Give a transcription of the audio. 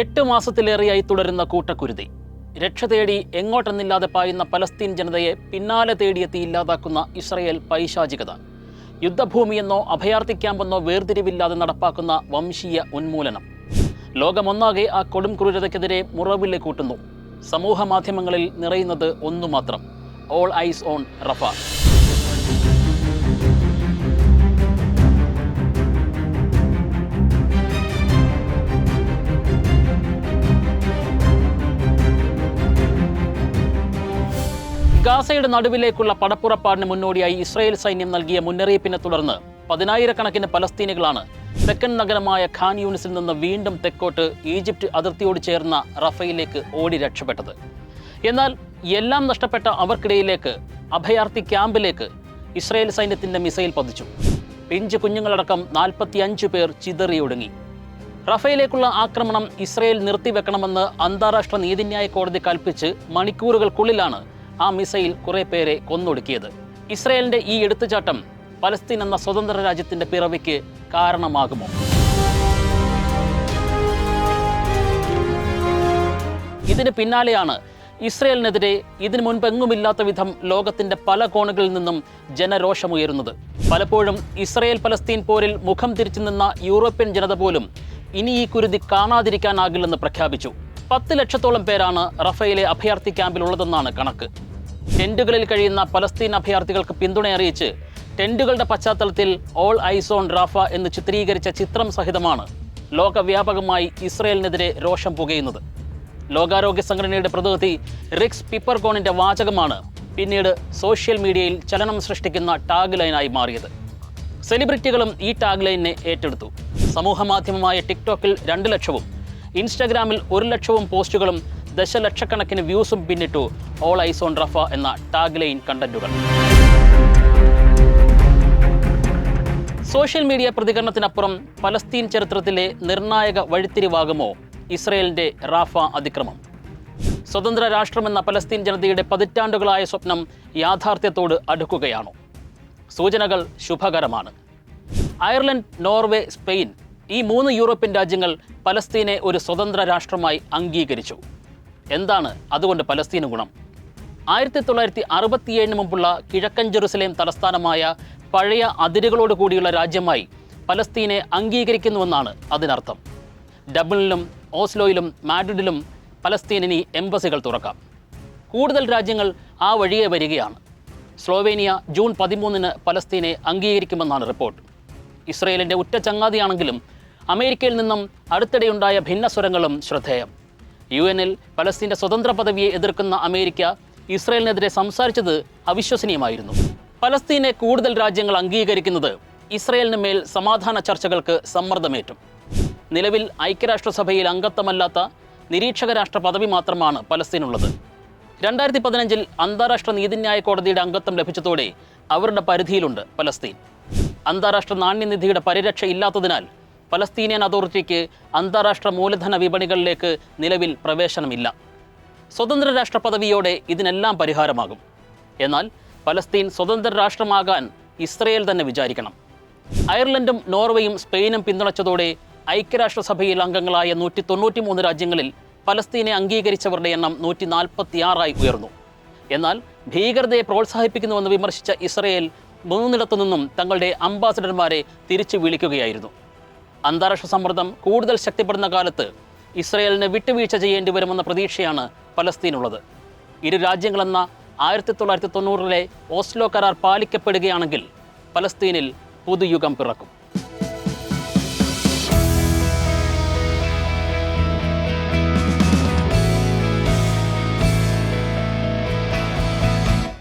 എട്ട് മാസത്തിലേറെയായി തുടരുന്ന കൂട്ടക്കുരുതി. രക്ഷ തേടി എങ്ങോട്ടെന്നില്ലാതെ പായുന്ന പലസ്തീൻ ജനതയെ പിന്നാലെ തേടിയെത്തി ഇല്ലാതാക്കുന്ന ഇസ്രയേൽ പൈശാചികത. യുദ്ധഭൂമിയെന്നോ അഭയാർത്ഥി ക്യാമ്പെന്നോ വേർതിരിവില്ലാതെ നടപ്പാക്കുന്ന വംശീയ ഉന്മൂലനം. ലോകമൊന്നാകെ ആ കൊടും ക്രൂരതയ്ക്കെതിരെ മുറവിലെ കൂട്ടുന്നു. സമൂഹ മാധ്യമങ്ങളിൽ നിറയുന്നത് ഒന്നു മാത്രം ഓൾ ഐസ് ഓൺ റഫ. ഗാസയുടെ നടുവിലേക്കുള്ള പടപ്പുറപ്പാടിന് മുന്നോടിയായി ഇസ്രായേൽ സൈന്യം നൽകിയ മുന്നറിയിപ്പിനെ തുടർന്ന് പതിനായിരക്കണക്കിന് പലസ്തീനികളാണ് തെക്കൻ നഗരമായ ഖാൻ യൂണിസിൽ നിന്ന് വീണ്ടും തെക്കോട്ട് ഈജിപ്റ്റ് അതിർത്തിയോട് ചേർന്ന റഫയിലേക്ക് ഓടി രക്ഷപ്പെട്ടത്. എന്നാൽ എല്ലാം നഷ്ടപ്പെട്ട അവർക്കിടയിലേക്ക് അഭയാർത്ഥി ക്യാമ്പിലേക്ക് ഇസ്രായേൽ സൈന്യത്തിന്റെ മിസൈൽ പതിച്ചു. പിഞ്ച് കുഞ്ഞുങ്ങളടക്കം നാൽപ്പത്തിയഞ്ച് പേർ ചിതറിയൊടുങ്ങി. റഫയിലേക്കുള്ള ആക്രമണം ഇസ്രായേൽ നിർത്തിവെക്കണമെന്ന് അന്താരാഷ്ട്ര നീതിന്യായ കോടതി കൽപ്പിച്ച് മണിക്കൂറുകൾക്കുള്ളിലാണ് ആ മിസൈൽ കുറെ പേരെ കൊന്നൊടുക്കിയത്. ഇസ്രയേലിന്റെ ഈ എടുത്തുചാട്ടം പലസ്തീൻ എന്ന സ്വതന്ത്ര രാജ്യത്തിന്റെ പിറവിക്ക് കാരണമാകുമോ? ഇതിന് പിന്നാലെയാണ് ഇസ്രയേലിനെതിരെ ഇതിനു മുൻപ് എങ്ങുമില്ലാത്ത വിധം ലോകത്തിന്റെ പല കോണുകളിൽ നിന്നും ജനരോഷമുയരുന്നത്. പലപ്പോഴും ഇസ്രയേൽ പലസ്തീൻ പോരിൽ മുഖം തിരിച്ചു നിന്ന യൂറോപ്യൻ ജനത പോലും ഇനി ഈ കുരുതി കാണാതിരിക്കാനാകില്ലെന്ന് പ്രഖ്യാപിച്ചു. പത്ത് ലക്ഷത്തോളം പേരാണ് റഫയിലെ അഭയാർത്ഥി ക്യാമ്പിലുള്ളതെന്നാണ് കണക്ക്. ടെന്റുകളിൽ കഴിയുന്ന പലസ്തീൻ അഭയാർത്ഥികൾക്ക് പിന്തുണ അറിയിച്ച് ടെന്റുകളുടെ പശ്ചാത്തലത്തിൽ ഓൾ ഐസോൺ റാഫ എന്ന് ചിത്രീകരിച്ച ചിത്രം സഹിതമാണ് ലോകവ്യാപകമായി ഇസ്രയേലിനെതിരെ രോഷം പുകയുന്നത്. ലോകാരോഗ്യ സംഘടനയുടെ പ്രതിനിധി റിക്സ് പിപ്പർകോണിന്റെ വാചകമാണ് പിന്നീട് സോഷ്യൽ മീഡിയയിൽ ചലനം സൃഷ്ടിക്കുന്ന ടാഗ് ലൈനായി മാറിയത്. സെലിബ്രിറ്റികളും ഈ ടാഗ് ലൈനിനെ ഏറ്റെടുത്തു. സമൂഹമാധ്യമമായ ടിക്ടോക്കിൽ രണ്ട് ലക്ഷവും ഇൻസ്റ്റഗ്രാമിൽ ഒരു ലക്ഷവും പോസ്റ്റുകളും ദശലക്ഷക്കണക്കിന് വ്യൂസും പിന്നിട്ടു ഓൾ ഐസ് ഓൺ റഫ എന്ന ടാഗ് ലൈൻ കണ്ടന്റുകൾ. സോഷ്യൽ മീഡിയ പ്രതികരണത്തിനപ്പുറം പലസ്തീൻ ചരിത്രത്തിലെ നിർണായക വഴിത്തിരിവാകുമോ ഇസ്രയേലിന്റെ റാഫ അതിക്രമം? സ്വതന്ത്ര രാഷ്ട്രമെന്ന പലസ്തീൻ ജനതയുടെ പതിറ്റാണ്ടുകളായ സ്വപ്നം യാഥാർത്ഥ്യത്തോട് അടുക്കുകയാണോ? സൂചനകൾ ശുഭകരമാണ്. അയർലൻഡ് നോർവേ സ്പെയിൻ ഈ മൂന്ന് യൂറോപ്യൻ രാജ്യങ്ങൾ പലസ്തീനെ ഒരു സ്വതന്ത്ര രാഷ്ട്രമായി അംഗീകരിച്ചു. എന്താണ് അതുകൊണ്ട് പലസ്തീന് ഗുണം? ആയിരത്തി തൊള്ളായിരത്തി അറുപത്തിയേഴിന് മുമ്പുള്ള കിഴക്കൻ ജെറുസലേം തലസ്ഥാനമായ പഴയ അതിരുകളോട് കൂടിയുള്ള രാജ്യമായി പലസ്തീനെ അംഗീകരിക്കുന്നുവെന്നാണ് അതിനർത്ഥം. ഡബ്ലിനിലും ഓസ്ലോയിലും മാഡ്രിഡിലും പലസ്തീനിനി എംബസികൾ തുറക്കാം. കൂടുതൽ രാജ്യങ്ങൾ ആ വഴിയെ വരികയാണ്. സ്ലോവേനിയ ജൂൺ പതിമൂന്നിന് പലസ്തീനെ അംഗീകരിക്കുമെന്നാണ് റിപ്പോർട്ട്. ഇസ്രയേലിന്റെ ഉറ്റ ചങ്ങാതിയാണെങ്കിലും അമേരിക്കയിൽ നിന്നും അടുത്തിടെയുണ്ടായ ഭിന്നസ്വരങ്ങളും ശ്രദ്ധേയം. യു എനിൽ പലസ്തീന്റെ സ്വതന്ത്ര പദവിയെ എതിർക്കുന്ന അമേരിക്ക ഇസ്രയേലിനെതിരെ സംസാരിച്ചത് അവിശ്വസനീയമായിരുന്നു. പലസ്തീനെ കൂടുതൽ രാജ്യങ്ങൾ അംഗീകരിക്കുന്നത് ഇസ്രയേലിന് മേൽ സമാധാന ചർച്ചകൾക്ക് സമ്മർദ്ദമേറ്റും. നിലവിൽ ഐക്യരാഷ്ട്രസഭയിൽ അംഗത്വമല്ലാത്ത നിരീക്ഷക രാഷ്ട്ര പദവി മാത്രമാണ് പലസ്തീനുള്ളത്. രണ്ടായിരത്തി പതിനഞ്ചിൽ അന്താരാഷ്ട്ര നീതിന്യായ കോടതിയുടെ അംഗത്വം ലഭിച്ചതോടെ അവരുടെ പരിധിയിലുണ്ട് പലസ്തീൻ. അന്താരാഷ്ട്ര നാണ്യനിധിയുടെ പരിരക്ഷ ഇല്ലാത്തതിനാൽ പലസ്തീനിയൻ അതോറിറ്റിക്ക് അന്താരാഷ്ട്ര മൂലധന വിപണികളിലേക്ക് നിലവിൽ പ്രവേശനമില്ല. സ്വതന്ത്ര രാഷ്ട്ര പദവിയോടെ ഇതിനെല്ലാം പരിഹാരമാകും. എന്നാൽ പലസ്തീൻ സ്വതന്ത്ര രാഷ്ട്രമാകാൻ ഇസ്രയേൽ തന്നെ വിചാരിക്കണം. അയർലൻഡും നോർവേയും സ്പെയിനും പിന്തുണച്ചതോടെ ഐക്യരാഷ്ട്രസഭയിൽ അംഗങ്ങളായ നൂറ്റി തൊണ്ണൂറ്റി മൂന്ന് രാജ്യങ്ങളിൽ പലസ്തീനെ അംഗീകരിച്ചവരുടെ എണ്ണം നൂറ്റി നാൽപ്പത്തിയാറായി ഉയർന്നു. എന്നാൽ ഭീകരതയെ പ്രോത്സാഹിപ്പിക്കുന്നുവെന്ന് വിമർശിച്ച ഇസ്രയേൽ മൂന്നിടത്തു നിന്നും തങ്ങളുടെ അംബാസഡർമാരെ തിരിച്ചു വിളിക്കുകയായിരുന്നു. അന്താരാഷ്ട്ര സമ്മർദ്ദം കൂടുതൽ ശക്തിപ്പെടുന്ന കാലത്ത് ഇസ്രയേലിന് വിട്ടുവീഴ്ച ചെയ്യേണ്ടി വരുമെന്ന പ്രതീക്ഷയാണ് പലസ്തീനുള്ളത്. ഇരു രാജ്യങ്ങളെന്ന ആയിരത്തി തൊള്ളായിരത്തി തൊണ്ണൂറിലെ ഓസ്ലോ കരാർ പാലിക്കപ്പെടുകയാണെങ്കിൽ പലസ്തീനിൽ പുതുയുഗം പിറക്കും.